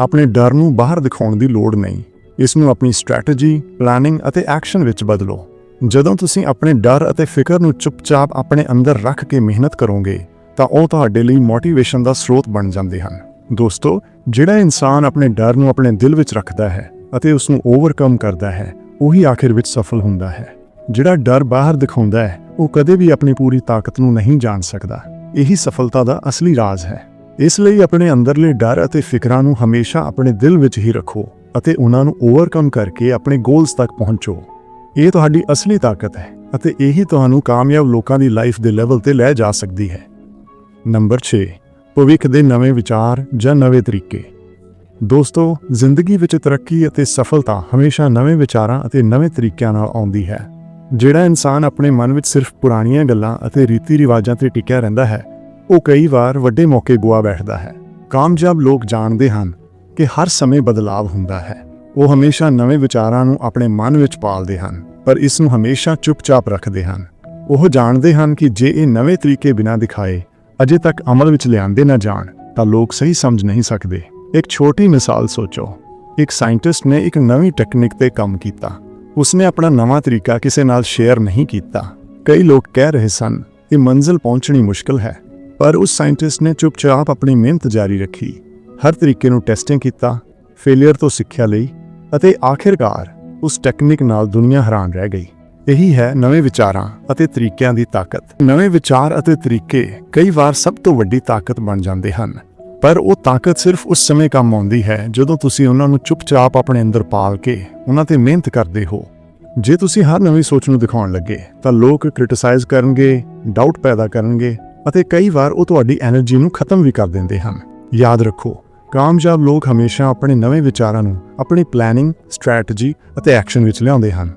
ਆਪਣੇ ਡਰ ਨੂੰ ਬਾਹਰ ਦਿਖਾਉਣ ਦੀ ਲੋੜ ਨਹੀਂ। ਇਸ ਨੂੰ ਆਪਣੀ ਸਟ੍ਰੈਟਜੀ ਪਲੈਨਿੰਗ ਅਤੇ ਐਕਸ਼ਨ ਵਿੱਚ ਬਦਲੋ। ਜਦੋਂ ਤੁਸੀਂ ਆਪਣੇ ਡਰ ਅਤੇ ਫਿਕਰ ਨੂੰ ਚੁੱਪਚਾਪ ਆਪਣੇ ਅੰਦਰ ਰੱਖ ਕੇ ਮਿਹਨਤ ਕਰੋਗੇ, ਤਾਂ ਉਹ ਤੁਹਾਡੇ ਲਈ ਮੋਟੀਵੇਸ਼ਨ ਦਾ ਸਰੋਤ ਬਣ ਜਾਂਦੇ ਹਨ। ਦੋਸਤੋ, ਜਿਹੜਾ ਇਨਸਾਨ ਆਪਣੇ ਡਰ ਨੂੰ ਆਪਣੇ ਦਿਲ ਵਿੱਚ ਰੱਖਦਾ ਹੈ ਅਤੇ ਉਸ ਨੂੰ ਓਵਰਕਮ ਕਰਦਾ ਹੈ, ਉਹੀ ਆਖਿਰ ਵਿੱਚ ਸਫਲ ਹੁੰਦਾ ਹੈ। ਜਿਹੜਾ ਡਰ ਬਾਹਰ ਦਿਖਾਉਂਦਾ ਹੈ, ਉਹ ਕਦੇ ਵੀ ਆਪਣੀ ਪੂਰੀ ਤਾਕਤ ਨੂੰ ਨਹੀਂ ਜਾਣ ਸਕਦਾ। ਇਹੀ ਸਫਲਤਾ ਦਾ ਅਸਲੀ ਰਾਜ਼ ਹੈ। ਇਸ ਲਈ ਆਪਣੇ ਅੰਦਰਲੇ ਡਰ ਅਤੇ ਫਿਕਰਾਂ ਨੂੰ ਹਮੇਸ਼ਾ ਆਪਣੇ ਦਿਲ ਵਿੱਚ ਹੀ ਰੱਖੋ। ਅਤੇ ਉਹਨਾਂ ਨੂੰ ਓਵਰਕਮ ਕਰਕੇ ਆਪਣੇ ਗੋਲਸ ਤੱਕ ਪਹੁੰਚੋ। ਇਹ ਤੁਹਾਡੀ ਅਸਲੀ ਤਾਕਤ ਹੈ ਅਤੇ ਇਹੀ ਤੁਹਾਨੂੰ ਕਾਮਯਾਬ ਲੋਕਾਂ ਦੀ ਲਾਈਫ ਦੇ ਲੈਵਲ ਤੇ ਲੈ ਜਾ ਸਕਦੀ ਹੈ। ਨੰਬਰ 6 ਭਵਿੱਖ ਦੇ ਨਵੇਂ ਵਿਚਾਰ ਜਾਂ ਨਵੇਂ ਤਰੀਕੇ। ਦੋਸਤੋ, ਜ਼ਿੰਦਗੀ ਵਿੱਚ ਤਰੱਕੀ ਅਤੇ ਸਫਲਤਾ ਹਮੇਸ਼ਾ ਨਵੇਂ ਵਿਚਾਰਾਂ ਅਤੇ ਨਵੇਂ ਤਰੀਕਿਆਂ ਨਾਲ ਆਉਂਦੀ ਹੈ। ਜਿਹੜਾ ਇਨਸਾਨ ਆਪਣੇ ਮਨ ਵਿੱਚ ਸਿਰਫ ਪੁਰਾਣੀਆਂ ਗੱਲਾਂ ਅਤੇ ਰੀਤੀ ਰਿਵਾਜਾਂ ਤੇ ਟਿਕਿਆ ਰਹਿੰਦਾ ਹੈ, ਉਹ ਕਈ ਵਾਰ ਵੱਡੇ ਮੌਕੇ ਗੁਆ ਬੈਠਦਾ ਹੈ। ਕਾਮਯਾਬ ਲੋਕ ਜਾਣਦੇ ਹਨ ਕਿ ਹਰ ਸਮੇਂ ਬਦਲਾਅ ਹੁੰਦਾ ਹੈ। ਉਹ ਹਮੇਸ਼ਾ ਨਵੇਂ ਵਿਚਾਰਾਂ ਨੂੰ ਆਪਣੇ ਮਨ ਵਿੱਚ ਪਾਲਦੇ ਹਨ, ਪਰ ਇਸ ਨੂੰ ਹਮੇਸ਼ਾ ਚੁੱਪਚਾਪ ਰੱਖਦੇ ਹਨ। ਉਹ ਜਾਣਦੇ ਹਨ ਕਿ ਜੇ ਇਹ ਨਵੇਂ ਤਰੀਕੇ ਬਿਨਾਂ ਦਿਖਾਏ, ਅਜੇ ਤੱਕ ਅਮਲ ਵਿੱਚ ਲਿਆਂਦੇ ਨਾ ਜਾਣ, ਤਾਂ ਲੋਕ ਸਹੀ ਸਮਝ ਨਹੀਂ ਸਕਦੇ। ਇੱਕ ਛੋਟੀ ਮਿਸਾਲ ਸੋਚੋ। ਇੱਕ ਸਾਇੰਟਿਸਟ ਨੇ ਇੱਕ ਨਵੀਂ ਟੈਕਨੀਕ ਤੇ ਕੰਮ ਕੀਤਾ। ਉਸਨੇ ਆਪਣਾ ਨਵਾਂ ਤਰੀਕਾ ਕਿਸੇ ਨਾਲ ਸ਼ੇਅਰ ਨਹੀਂ ਕੀਤਾ। ਕਈ ਲੋਕ ਕਹਿ ਰਹੇ ਸਨ ਕਿ ਮੰਜ਼ਿਲ ਪਹੁੰਚਣੀ ਮੁਸ਼ਕਲ ਹੈ। ਪਰ ਉਸ ਸਾਇੰਟਿਸਟ ਨੇ ਚੁੱਪਚਾਪ ਆਪਣੀ ਮਿਹਨਤ ਜਾਰੀ ਰੱਖੀ। ਹਰ ਤਰੀਕੇ ਨੂੰ ਟੈਸਟਿੰਗ ਕੀਤਾ, ਫੇਲਿਅਰ ਤੋਂ ਸਿੱਖਿਆ ਲਈ ਅਤੇ ਆਖਿਰਕਾਰ ਉਸ ਟੈਕਨਿਕ ਨਾਲ ਦੁਨੀਆ ਹੈਰਾਨ ਰਹਿ ਗਈ। ਇਹੀ ਹੈ ਨਵੇਂ ਵਿਚਾਰਾਂ ਅਤੇ ਤਰੀਕਿਆਂ ਦੀ ਤਾਕਤ। ਨਵੇਂ ਵਿਚਾਰ ਅਤੇ ਤਰੀਕੇ ਕਈ ਵਾਰ ਸਭ ਤੋਂ ਵੱਡੀ ਤਾਕਤ ਬਣ ਜਾਂਦੇ ਹਨ। ਪਰ ਉਹ ਤਾਕਤ ਸਿਰਫ ਉਸ ਸਮੇਂ ਕੰਮ ਆਉਂਦੀ ਹੈ ਜਦੋਂ ਤੁਸੀਂ ਉਹਨਾਂ ਨੂੰ ਚੁੱਪਚਾਪ ਆਪਣੇ ਅੰਦਰ ਪਾਲ ਕੇ ਉਹਨਾਂ ਤੇ ਮਿਹਨਤ ਕਰਦੇ ਹੋ। ਜੇ ਤੁਸੀਂ ਹਰ ਨਵੀਂ ਸੋਚ ਨੂੰ ਦਿਖਾਉਣ ਲੱਗੇ, ਤਾਂ ਲੋਕ ਕ੍ਰਿਟਿਸਾਈਜ਼ ਕਰਨਗੇ, ਡਾਊਟ ਪੈਦਾ ਕਰਨਗੇ ਅਤੇ ਕਈ ਵਾਰ ਉਹ ਤੁਹਾਡੀ એનર્ਜੀ ਨੂੰ ਖਤਮ ਵੀ ਕਰ ਦਿੰਦੇ ਹਨ। ਯਾਦ ਰੱਖੋ ਕਾਮਯਾਬ ਲੋਕ ਹਮੇਸ਼ਾ ਆਪਣੇ ਨਵੇਂ ਵਿਚਾਰਾਂ ਨੂੰ, ਆਪਣੀ ਪਲੈਨਿੰਗ ਸਟ੍ਰੈਟਜੀ ਅਤੇ ਐਕਸ਼ਨ ਵਿੱਚ ਲਿਆਉਂਦੇ ਹਨ।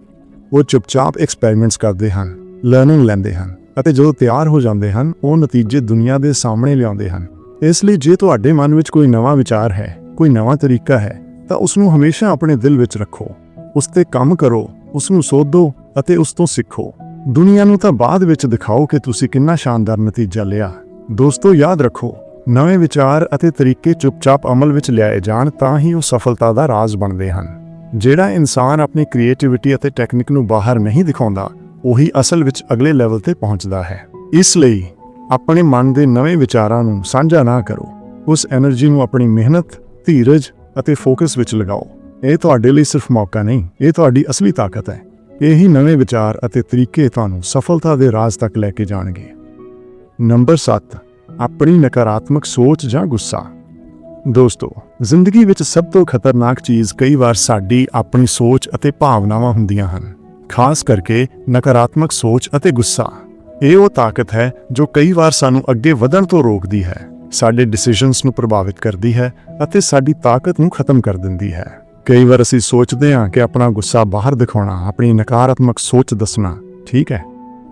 ਉਹ ਚੁੱਪਚਾਪ ਐਕਸਪੈਰੀਮੈਂਟਸ ਕਰਦੇ ਹਨ ਲਰਨਿੰਗ ਲੈਂਦੇ ਹਨ ਅਤੇ ਜਦੋਂ ਤਿਆਰ ਹੋ ਜਾਂਦੇ ਹਨ, ਉਹ ਨਤੀਜੇ ਦੁਨੀਆ ਦੇ ਸਾਹਮਣੇ ਲਿਆਉਂਦੇ ਹਨ। ਇਸ ਲਈ ਜੇ ਤੁਹਾਡੇ ਮਨ ਵਿੱਚ ਕੋਈ ਨਵਾਂ ਵਿਚਾਰ ਹੈ, ਕੋਈ ਨਵਾਂ ਤਰੀਕਾ ਹੈ, ਤਾਂ ਉਸ ਨੂੰ ਹਮੇਸ਼ਾ ਆਪਣੇ ਦਿਲ ਵਿੱਚ ਰੱਖੋ। ਉਸ ਤੇ ਕੰਮ ਕਰੋ ਉਸ ਨੂੰ ਸੋਧੋ ਅਤੇ ਉਸ ਤੋਂ ਸਿੱਖੋ। ਦੁਨੀਆ ਨੂੰ ਤਾਂ ਬਾਅਦ ਵਿੱਚ ਦਿਖਾਓ ਕਿ ਤੁਸੀਂ ਕਿੰਨਾ ਸ਼ਾਨਦਾਰ ਨਤੀਜਾ ਲਿਆ। ਦੋਸਤੋ, ਯਾਦ ਰੱਖੋ ਨਵੇਂ ਵਿਚਾਰ ਅਤੇ ਤਰੀਕੇ ਚੁੱਪਚਾਪ ਅਮਲ ਵਿੱਚ ਲਿਆਏ ਜਾਣ ਤਾਂ ਹੀ ਉਹ ਸਫਲਤਾ ਦਾ ਰਾਜ਼ ਬਣਦੇ ਹਨ। ਜਿਹੜਾ ਇਨਸਾਨ ਆਪਣੀ ਕ੍ਰੀਏਟੀਵਿਟੀ ਅਤੇ ਟੈਕਨਿਕ ਨੂੰ ਬਾਹਰ ਨਹੀਂ ਦਿਖਾਉਂਦਾ, ਉਹੀ ਅਸਲ ਵਿੱਚ ਅਗਲੇ ਲੈਵਲ ਤੇ ਪਹੁੰਚਦਾ ਹੈ। ਇਸ ਲਈ ਆਪਣੇ ਮਨ ਦੇ ਨਵੇਂ ਵਿਚਾਰਾਂ ਨੂੰ ਸਾਂਝਾ ਨਾ ਕਰੋ। ਉਸ એનર્ਜੀ ਨੂੰ ਆਪਣੀ ਮਿਹਨਤ, ਧੀਰਜ ਅਤੇ ਫੋਕਸ ਵਿੱਚ ਲਗਾਓ। ਇਹ ਤੁਹਾਡੇ ਲਈ ਸਿਰਫ ਮੌਕਾ ਨਹੀਂ, ਇਹ ਤੁਹਾਡੀ ਅਸਲੀ ਤਾਕਤ ਹੈ। ਇਹ ਹੀ ਨਵੇਂ ਵਿਚਾਰ ਅਤੇ ਤਰੀਕੇ ਤੁਹਾਨੂੰ ਸਫਲਤਾ ਦੇ ਰਾਜ਼ ਤੱਕ ਲੈ ਕੇ ਜਾਣਗੇ। ਨੰਬਰ 7 ਆਪਣੀ ਨਕਾਰਾਤਮਕ ਸੋਚ ਜਾਂ ਗੁੱਸਾ। ਦੋਸਤੋ, ਜ਼ਿੰਦਗੀ ਵਿੱਚ ਸਭ ਤੋਂ ਖਤਰਨਾਕ ਚੀਜ਼ ਕਈ ਵਾਰ ਸਾਡੀ ਆਪਣੀ ਸੋਚ ਅਤੇ ਭਾਵਨਾਵਾਂ ਹੁੰਦੀਆਂ ਹਨ, ਖਾਸ ਕਰਕੇ ਨਕਾਰਾਤਮਕ ਸੋਚ ਅਤੇ ਗੁੱਸਾ। ਇਹ ਉਹ ਤਾਕਤ ਹੈ ਜੋ ਕਈ ਵਾਰ ਸਾਨੂੰ ਅੱਗੇ ਵਧਣ ਤੋਂ ਰੋਕਦੀ ਹੈ, ਸਾਡੇ ਡਿਸੀਜਨਸ ਨੂੰ ਪ੍ਰਭਾਵਿਤ ਕਰਦੀ ਹੈ ਅਤੇ ਸਾਡੀ ਤਾਕਤ ਨੂੰ ਖਤਮ ਕਰ ਦਿੰਦੀ ਹੈ। ਕਈ ਵਾਰ ਅਸੀਂ ਸੋਚਦੇ ਹਾਂ ਕਿ ਆਪਣਾ ਗੁੱਸਾ ਬਾਹਰ ਦਿਖਾਉਣਾ, ਆਪਣੀ ਨਕਾਰਾਤਮਕ ਸੋਚ ਦੱਸਣਾ, ਠੀਕ ਹੈ?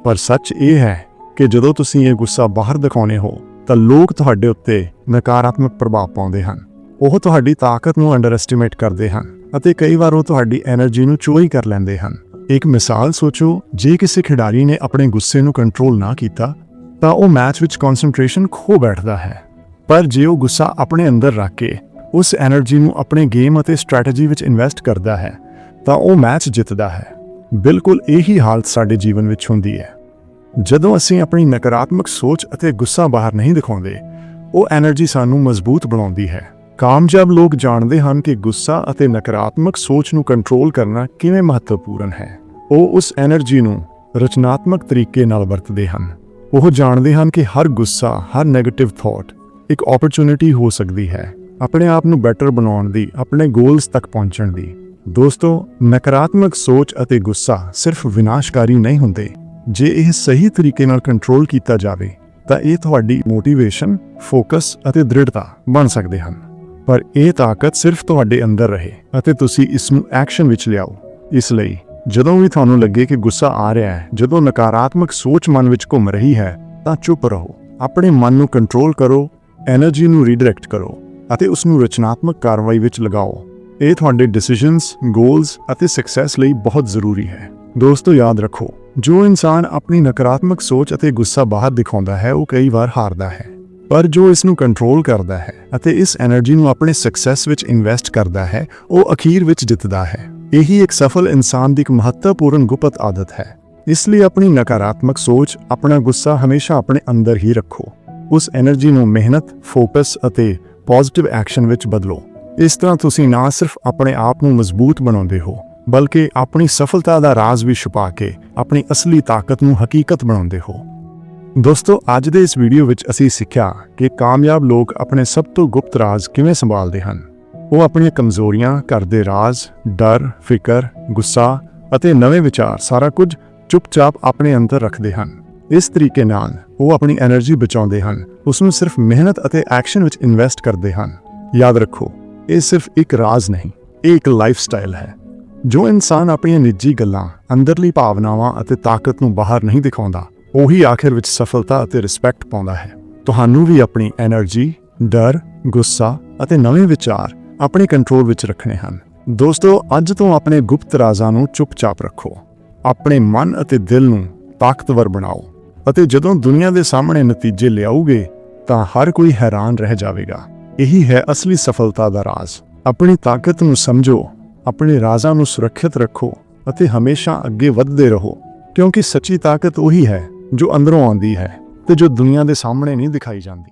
ਪਰ ਸੱਚ ਇਹ ਹੈ ਕਿ ਜਦੋਂ ਤੁਸੀਂ ਇਹ ਗੁੱਸਾ ਬਾਹਰ ਦਿਖਾਉਂਦੇ ਹੋ ਤਾਂ ਲੋਕ ਤੁਹਾਡੇ ਉੱਤੇ ਨਕਾਰਾਤਮਕ ਪ੍ਰਭਾਵ ਪਾਉਂਦੇ ਹਨ। ਉਹ ਤੁਹਾਡੀ ਤਾਕਤ ਨੂੰ ਅੰਡਰਐਸਟੀਮੇਟ ਕਰਦੇ ਹਨ ਅਤੇ ਕਈ ਵਾਰ ਉਹ ਤੁਹਾਡੀ એનર્ਜੀ ਨੂੰ ਚੋਰੀ ਕਰ ਲੈਂਦੇ ਹਨ। ਇੱਕ ਮਿਸਾਲ ਸੋਚੋ, ਜੇ ਕਿਸੇ ਖਿਡਾਰੀ ਨੇ ਆਪਣੇ ਗੁੱਸੇ ਨੂੰ ਕੰਟਰੋਲ ਨਾ ਕੀਤਾ, ਤਾਂ ਉਹ ਮੈਚ ਵਿੱਚ ਕਨਸੈਂਟ੍ਰੇਸ਼ਨ ਖੋ ਬੈਠਦਾ ਹੈ। ਪਰ ਜੇ ਉਹ ਗੁੱਸਾ ਆਪਣੇ ਅੰਦਰ ਰੱਖ ਕੇ ਉਸ એનર્ਜੀ ਨੂੰ ਆਪਣੇ ਗੇਮ ਅਤੇ ਸਟ੍ਰੈਟਜੀ ਵਿੱਚ ਇਨਵੈਸਟ ਕਰਦਾ ਹੈ, ਤਾਂ ਉਹ ਮੈਚ ਜਿੱਤਦਾ ਹੈ। ਬਿਲਕੁਲ ਇਹੀ ਹਾਲਤ ਸਾਡੇ ਜੀਵਨ ਵਿੱਚ ਹੁੰਦੀ ਹੈ। ਜਦੋਂ ਅਸੀਂ ਆਪਣੀ ਨਕਾਰਾਤਮਕ ਸੋਚ ਅਤੇ ਗੁੱਸਾ ਬਾਹਰ ਨਹੀਂ ਦਿਖਾਉਂਦੇ, ਉਹ એનર્ਜੀ ਸਾਨੂੰ ਮਜ਼ਬੂਤ ਬਣਾਉਂਦੀ ਹੈ। ਕਾਮਯਾਬ ਲੋਕ ਜਾਣਦੇ ਹਨ ਕਿ ਗੁੱਸਾ ਅਤੇ ਨਕਾਰਾਤਮਕ ਸੋਚ ਨੂੰ ਕੰਟਰੋਲ ਕਰਨਾ ਕਿਵੇਂ ਮਹੱਤਵਪੂਰਨ ਹੈ। ਉਹ ਉਸ એનર્ਜੀ ਨੂੰ ਰਚਨਾਤਮਕ ਤਰੀਕੇ ਨਾਲ ਵਰਤਦੇ ਹਨ। ਉਹ ਜਾਣਦੇ ਹਨ ਕਿ ਹਰ ਗੁੱਸਾ, ਹਰ ਨੈਗੇਟਿਵ ਥਾਟ ਇੱਕ ਓਪਰਚੁਨਿਟੀ ਹੋ ਸਕਦੀ ਹੈ, ਆਪਣੇ ਆਪ ਨੂੰ ਬੈਟਰ ਬਣਾਉਣ ਦੀ, ਆਪਣੇ ਗੋਲਸ ਤੱਕ ਪਹੁੰਚਣ ਦੀ। ਦੋਸਤੋ, ਨਕਾਰਾਤਮਕ ਸੋਚ ਅਤੇ ਗੁੱਸਾ ਸਿਰਫ ਵਿਨਾਸ਼ਕਾਰੀ ਨਹੀਂ ਹੁੰਦੇ। ਜੇ ਇਹ ਸਹੀ ਤਰੀਕੇ ਨਾਲ ਕੰਟਰੋਲ ਕੀਤਾ ਜਾਵੇ, ਤਾਂ ਇਹ ਤੁਹਾਡੀ ਮੋਟੀਵੇਸ਼ਨ ਫੋਕਸ ਅਤੇ ਦ੍ਰਿੜਤਾ ਬਣ ਸਕਦੇ ਹਨ। ਪਰ ਇਹ ਤਾਕਤ ਸਿਰਫ ਤੁਹਾਡੇ ਅੰਦਰ ਰਹੇ ਅਤੇ ਤੁਸੀਂ ਇਸ ਨੂੰ ਐਕਸ਼ਨ ਵਿੱਚ ਲਿਆਓ। ਇਸ ਲਈ, ਜਦੋਂ ਵੀ ਤੁਹਾਨੂੰ ਲੱਗੇ ਕਿ ਗੁੱਸਾ ਆ ਰਿਹਾ ਹੈ, ਜਦੋਂ ਨਕਾਰਾਤਮਕ ਸੋਚ ਮਨ ਵਿੱਚ ਘੁੰਮ ਰਹੀ ਹੈ, ਤਾਂ ਚੁੱਪ ਰਹੋ। ਆਪਣੇ ਮਨ ਨੂੰ ਕੰਟਰੋਲ ਕਰੋ એનર્ਜੀ ਨੂੰ ਰੀਡਾਇਰੈਕਟ ਕਰੋ ਅਤੇ ਉਸ ਨੂੰ ਰਚਨਾਤਮਕ ਕਾਰਵਾਈ ਵਿੱਚ ਲਗਾਓ। ਇਹ ਤੁਹਾਡੇ ਡਿਸੀਜਨਸ ਗੋਲਸ ਅਤੇ ਸਕਸੈਸ ਲਈ ਬਹੁਤ ਜ਼ਰੂਰੀ ਹੈ। ਦੋਸਤੋ, ਯਾਦ ਰੱਖੋ ਜੋ ਇਨਸਾਨ ਆਪਣੀ ਨਕਾਰਾਤਮਕ ਸੋਚ ਅਤੇ ਗੁੱਸਾ ਬਾਹਰ ਦਿਖਾਉਂਦਾ ਹੈ, ਉਹ ਕਈ ਵਾਰ ਹਾਰਦਾ ਹੈ। ਪਰ ਜੋ ਇਸ ਨੂੰ ਕੰਟਰੋਲ ਕਰਦਾ ਹੈ ਅਤੇ ਇਸ એનર્ਜੀ ਨੂੰ ਆਪਣੇ ਸਕਸੈਸ ਵਿੱਚ ਇਨਵੈਸਟ ਕਰਦਾ ਹੈ, ਉਹ ਅਖੀਰ ਵਿੱਚ ਜਿੱਤਦਾ ਹੈ। ਇਹੀ ਇੱਕ ਸਫਲ ਇਨਸਾਨ ਦੀ ਇੱਕ ਮਹੱਤਵਪੂਰਨ ਗੁਪਤ ਆਦਤ ਹੈ। ਇਸ ਲਈ ਆਪਣੀ ਨਕਾਰਾਤਮਕ ਸੋਚ, ਆਪਣਾ ਗੁੱਸਾ ਹਮੇਸ਼ਾ ਆਪਣੇ ਅੰਦਰ ਹੀ ਰੱਖੋ। ਉਸ એનર્ਜੀ ਨੂੰ ਮਿਹਨਤ ਫੋਕਸ ਅਤੇ ਪੋਜ਼ਿਟਿਵ ਐਕਸ਼ਨ ਵਿੱਚ ਬਦਲੋ। ਇਸ ਤਰ੍ਹਾਂ ਤੁਸੀਂ ਨਾ ਸਿਰਫ ਆਪਣੇ ਆਪ ਨੂੰ ਮਜ਼ਬੂਤ ਬਣਾਉਂਦੇ ਹੋ ਬਲਕਿ ਆਪਣੀ ਸਫਲਤਾ ਦਾ ਰਾਜ਼ ਵੀ ਛੁਪਾ ਕੇ ਆਪਣੀ ਅਸਲੀ ਤਾਕਤ ਨੂੰ ਹਕੀਕਤ ਬਣਾਉਂਦੇ ਹੋ। ਦੋਸਤੋ, ਅੱਜ ਦੇ ਇਸ ਵੀਡੀਓ ਵਿੱਚ ਅਸੀਂ ਸਿੱਖਿਆ ਕਿ ਕਾਮਯਾਬ ਲੋਕ ਆਪਣੇ ਸਭ ਤੋਂ ਗੁਪਤ ਰਾਜ਼ ਕਿਵੇਂ ਸੰਭਾਲਦੇ ਹਨ। ਉਹ ਆਪਣੀਆਂ ਕਮਜ਼ੋਰੀਆਂ, ਘਰ ਦੇ ਰਾਜ਼, ਡਰ, ਫਿਕਰ, ਗੁੱਸਾ ਅਤੇ ਨਵੇਂ ਵਿਚਾਰ ਸਾਰਾ ਕੁਝ ਚੁੱਪਚਾਪ ਆਪਣੇ ਅੰਦਰ ਰੱਖਦੇ ਹਨ। ਇਸ ਤਰੀਕੇ ਨਾਲ ਉਹ ਆਪਣੀ એનર્ਜੀ ਬਚਾਉਂਦੇ ਹਨ, ਉਸ ਨੂੰ ਸਿਰਫ ਮਿਹਨਤ ਅਤੇ ਐਕਸ਼ਨ ਵਿੱਚ ਇਨਵੈਸਟ ਕਰਦੇ ਹਨ। ਯਾਦ ਰੱਖੋ, ਇਹ ਸਿਰਫ ਇੱਕ ਰਾਜ਼ ਨਹੀਂ, ਇਹ ਇੱਕ ਲਾਈਫਸਟਾਈਲ ਹੈ। ਜੋ ਇਨਸਾਨ ਆਪਣੀਆਂ ਨਿੱਜੀ ਗੱਲਾਂ, ਅੰਦਰਲੀ ਭਾਵਨਾਵਾਂ ਅਤੇ ਤਾਕਤ ਨੂੰ ਬਾਹਰ ਨਹੀਂ ਦਿਖਾਉਂਦਾ, ਉਹੀ ਆਖਿਰ ਵਿੱਚ ਸਫਲਤਾ ਅਤੇ ਰਿਸਪੈਕਟ ਪਾਉਂਦਾ ਹੈ। ਤੁਹਾਨੂੰ ਵੀ ਆਪਣੀ એનર્ਜੀ ਡਰ, ਗੁੱਸਾ ਅਤੇ ਨਵੇਂ ਵਿਚਾਰ ਆਪਣੇ ਕੰਟਰੋਲ ਵਿੱਚ ਰੱਖਣੇ ਹਨ। ਦੋਸਤੋ, ਅੱਜ ਤੋਂ ਆਪਣੇ ਗੁਪਤ ਰਾਜ਼ਾਂ ਨੂੰ ਚੁੱਪਚਾਪ ਰੱਖੋ। ਆਪਣੇ ਮਨ ਅਤੇ ਦਿਲ ਨੂੰ ਤਾਕਤਵਰ ਬਣਾਓ ਅਤੇ ਜਦੋਂ ਦੁਨੀਆ ਦੇ ਸਾਹਮਣੇ ਨਤੀਜੇ ਲਿਆਉਗੇ ਤਾਂ ਹਰ ਕੋਈ ਹੈਰਾਨ ਰਹਿ ਜਾਵੇਗਾ। ਇਹੀ ਹੈ ਅਸਲੀ ਸਫਲਤਾ ਦਾ ਰਾਜ਼। ਆਪਣੀ ਤਾਕਤ ਨੂੰ ਸਮਝੋ ਆਪਣੇ ਰਾਜ਼ਾਂ ਨੂੰ ਸੁਰੱਖਿਅਤ ਰੱਖੋ ਅਤੇ ਹਮੇਸ਼ਾ ਅੱਗੇ ਵਧਦੇ ਰਹੋ, ਕਿਉਂਕਿ ਸੱਚੀ ਤਾਕਤ ਉਹੀ ਹੈ ਜੋ ਅੰਦਰੋਂ ਆਉਂਦੀ ਹੈ ਤੇ ਜੋ ਦੁਨੀਆ ਦੇ ਸਾਹਮਣੇ ਨਹੀਂ ਦਿਖਾਈ ਜਾਂਦੀ।